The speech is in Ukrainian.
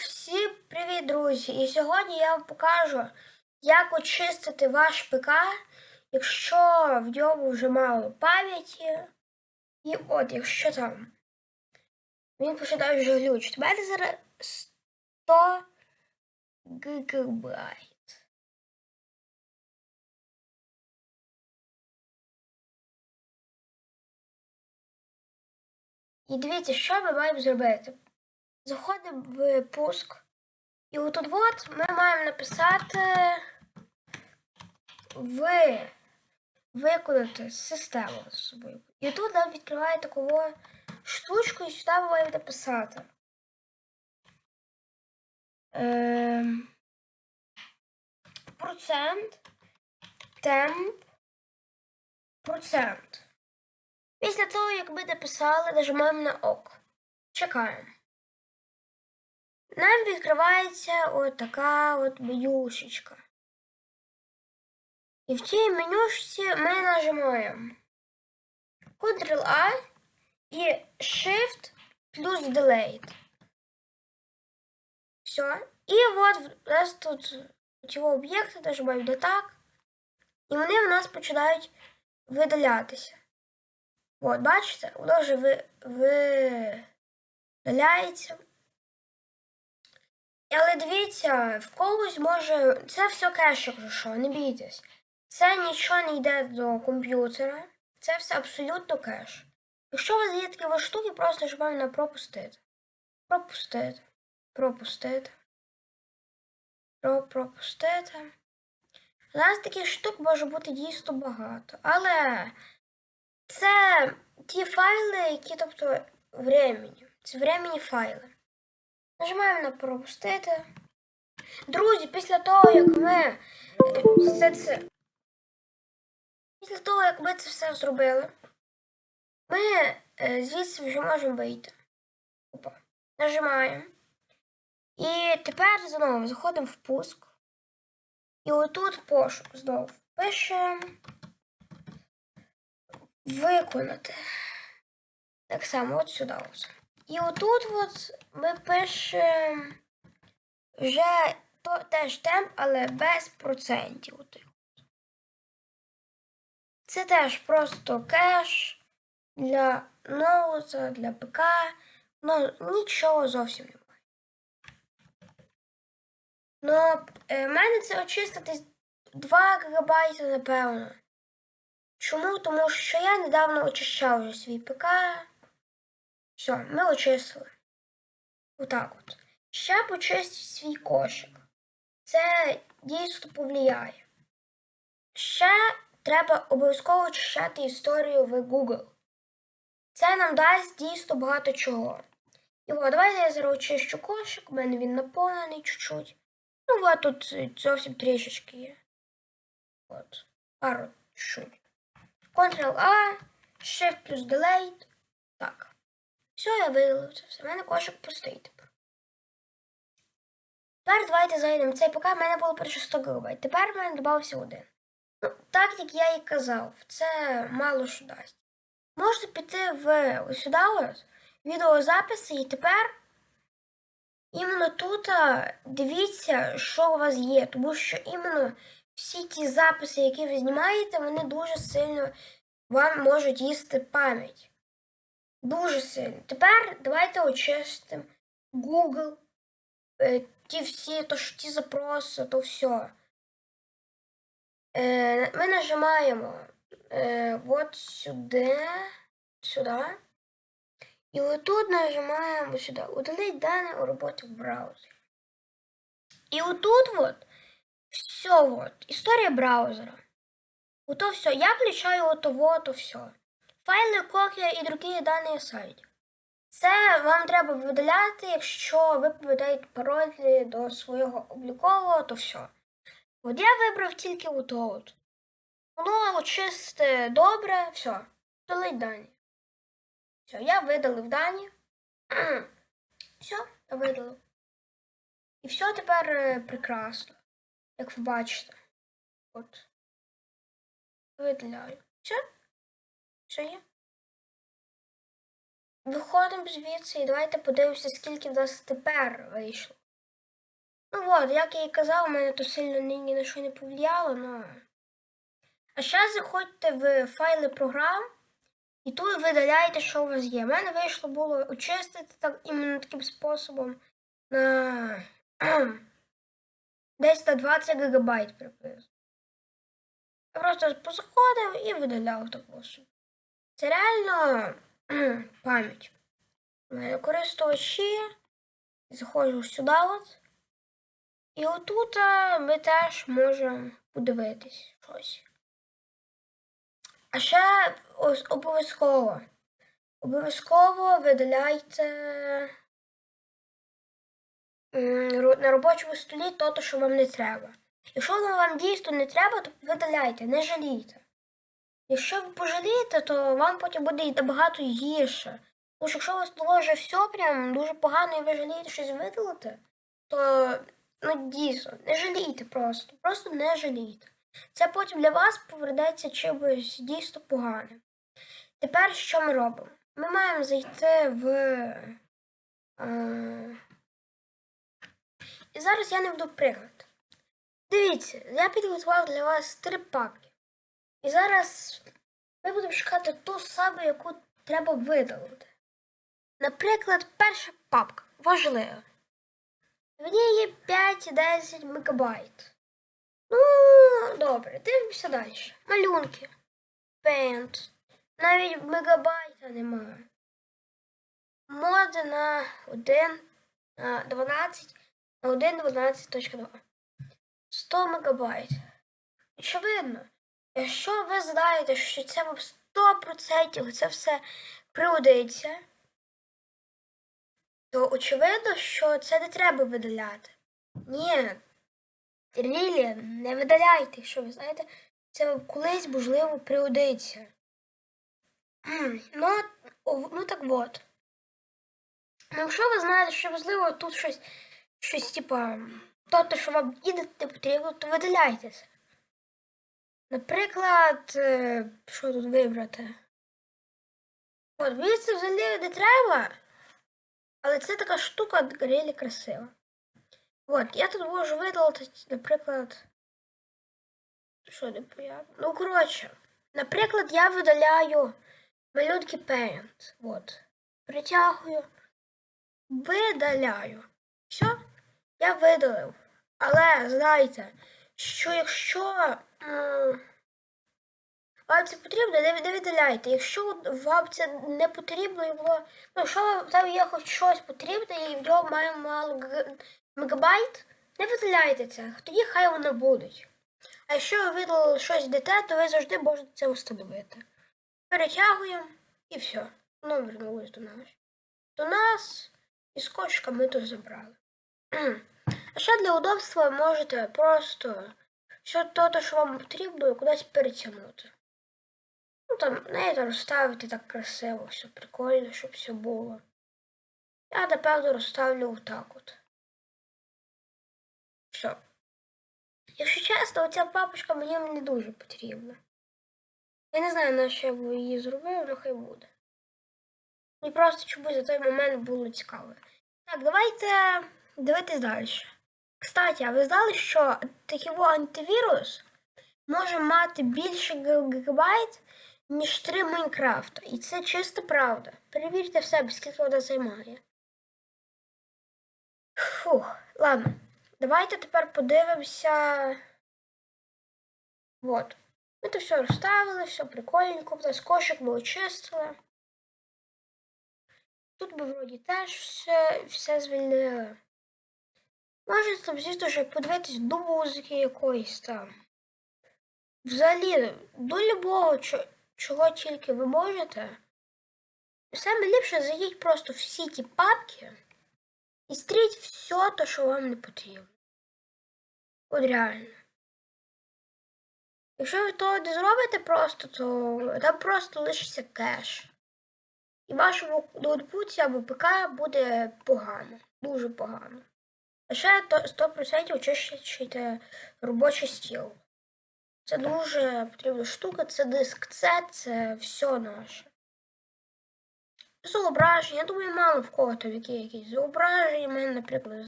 Всім привіт, друзі! І сьогодні я вам покажу, як очистити ваш ПК, якщо в ньому вже мало пам'яті. І от, якщо там він починає вже глючити. У мене зараз 100 гігабайт. І дивіться, що ми маємо зробити. Заходимо в пуск. І отут от ми маємо написати в виконати систему з собою. І тут нам відкриває таку штучку, і сюди ми маємо написати. Ем, процент, темп, процент. Після того, як ми написали, нажимаємо на ок. Чекаємо. Нам відкривається от така от менюшечка. І в цій менюшці ми нажимаємо Ctrl-A і Shift плюс Delete. Все. І от у нас тут ці об'єкти нажимаємо до так. І вони в нас починають видалятися. От, бачите, воно вже ви, видаляється. Але дивіться, в когось може. Це все кеш, якщо що, не бійтесь. Це нічого не йде до комп'ютера. Це все абсолютно кеш. Якщо у вас є такі штуки, просто нажимаємо на пропустити. Пропустити. Пропустити. Про пропустити. У нас таких штук може бути дійсно багато. Але це ті файли, які, тобто, времені. Це времені файли. Нажимаємо на пропустити. Друзі, після того, як ми все це. Після того, як ми це все зробили, ми е, звідси вже можемо вийти. Опа. Нажимаємо. І тепер знову заходимо в пуск. І отут пошук знову пишемо виконати. Так само от сюди. Ось. І отут от ми пишемо вже то, теж темп, але без процентів. Це теж просто кеш для ноута, для ПК. Ну, нічого зовсім немає. Ну, е, в мене це очистити 2 ГБ, напевно. Чому? Тому що я недавно очищав вже свій ПК. Все, ми очистили. Отак от. Ще почистіть свій кошик. Це дійсно повлияє. Ще треба обов'язково очищати історію в Google. Це нам дасть дійсно багато чого. І от, давайте я зараз очищу кошик, у мене він наповнений чуть-чуть. Ну, от тут зовсім трішечки є. От, пару чуть. Ctrl-A, Shift плюс Delete. Так. Все, я видалив це все. У мене кошик пустий тепер. Тепер давайте зайдемо. Цей поки в мене було перше 100 ГБ. Тепер в мене додався один. Ну, так як я і казав, це мало що дасть. Можете піти в сюди ось, відеозаписи, і тепер іменно тут дивіться, що у вас є. Тому що іменно всі ті записи, які ви знімаєте, вони дуже сильно вам можуть їсти пам'ять. Дуже сильно. Тепер давайте очистимо Google, е, ті всі, то що ті запроси, то все. Ми нажимаємо е, от сюди, сюди. І отут нажимаємо сюди. Удалить дані у роботі в браузері. І отут от все от, історія браузера. Ото все. Я включаю ото вот, то все. Файли, копія і другі дані сайтів. Це вам треба видаляти, якщо ви пам'ятаєте паролі до свого облікового, то все. От я вибрав тільки ото. Воно чисте добре, все. Видалить дані. Все, я видалив дані. Все, я видалив. І все тепер е, прекрасно. Як ви бачите. От. Видаляю. Все? Є? Виходимо звідси і давайте подивимося, скільки в нас тепер вийшло. Ну от, як я і казав, у мене то сильно ні, ні на що не повлияло, но. А зараз заходьте в файли програм і тут видаляєте, що у вас є. У мене вийшло було очистити так іменно таким способом на десь на 20 гігабайт приблизно. Я просто позаходив і видаляв таку собі. Це реально пам'ять. Користувачі. Заходжу сюди от. І отут ми теж можемо подивитись щось. А ще обов'язково. Обов'язково видаляйте на робочому столі то, що вам не треба. Якщо воно вам дійсно не треба, то видаляйте, не жалійте. Якщо ви пожалієте, то вам потім буде й набагато гірше. Тому що якщо у вас було вже все прям дуже погано і ви жалієте щось видалити, то ну дійсно, не жалійте просто. Просто не жалійте. Це потім для вас повернеться чимось дійсно поганим. Тепер що ми робимо? Ми маємо зайти в. Е... І зараз я наведу приклад. Дивіться, я підготував для вас три папки. І зараз ми будемо шукати ту саму, яку треба видалити. Наприклад, перша папка важлива. В ній є 5-10 мегабайт. Ну, добре, дивимося далі. Малюнки. Paint. Навіть мегабайта немає. Моди на 1 на 12 на 1.12.2. 100 мегабайт. Очевидно, якщо ви знаєте, що це вам 100% це все пригодиться, то очевидно, що це не треба видаляти. Ні, Рілі, не видаляйте, якщо ви знаєте, це вам колись можливо пригодиться. Ну, ну так от. Ну, якщо ви знаєте, що можливо тут щось, щось типа, то, що вам і не потрібно, то видаляйте це. Наприклад, е, що тут вибрати? От, мені це взагалі не треба, але це така штука реально красива. От, я тут можу видалити, наприклад. Що не понятно? Ну, коротше, наприклад, я видаляю малюнки Paint. От. Притягую. Видаляю. Все, я видалив. Але знайте, що якщо м, вам це потрібно, не, видаляйте. Якщо вам це не потрібно, і. Ну, якщо там є хоч щось потрібне, і в нього має мало мегабайт, не видаляйте це. Тоді хай воно будуть. А якщо ви видалили щось дете, то ви завжди можете це встановити. Перетягуємо і все. Ну, вернулись до нас. До нас і скотчка ми тут забрали. А ще для удобства можете просто все то, що вам потрібно, кудись перетягнути. Ну там, знаєте, розставити так красиво, все прикольно, щоб все було. Я, напевно, розставлю отак от. Все. Якщо чесно, оця папочка мені не дуже потрібна. Я не знаю, на що я б її зробив, але хай буде. Мені просто чомусь за той момент було цікаво. Так, давайте дивитись далі. Кстати, а ви знали, що такий антивірус може мати більше гігабайт, ніж 3 Майнкрафта. І це чиста правда. Перевірте в себе, скільки вона займає. Фух, ладно. Давайте тепер подивимося. Вот. Ми тут все розставили, все прикольненько, зараз кошик ми очистили. Тут ми вроді теж все, все звільнили. Можете там, звісно ж, подивитись до музики якоїсь там. Взагалі, до любого, чого тільки ви можете. Саме ліпше зайдіть просто в всі ті папки і стріть все те, що вам не потрібно. От реально. Якщо ви того не зробите просто, то там просто лишиться кеш. І вашому ноутбуці або ПК буде погано. Дуже погано. А ще 100% очищуйте робочий стіл. Це дуже потрібна штука, це диск С, це все наше. Зображення, я думаю, мало в кого там які якісь зображення, в мене, наприклад,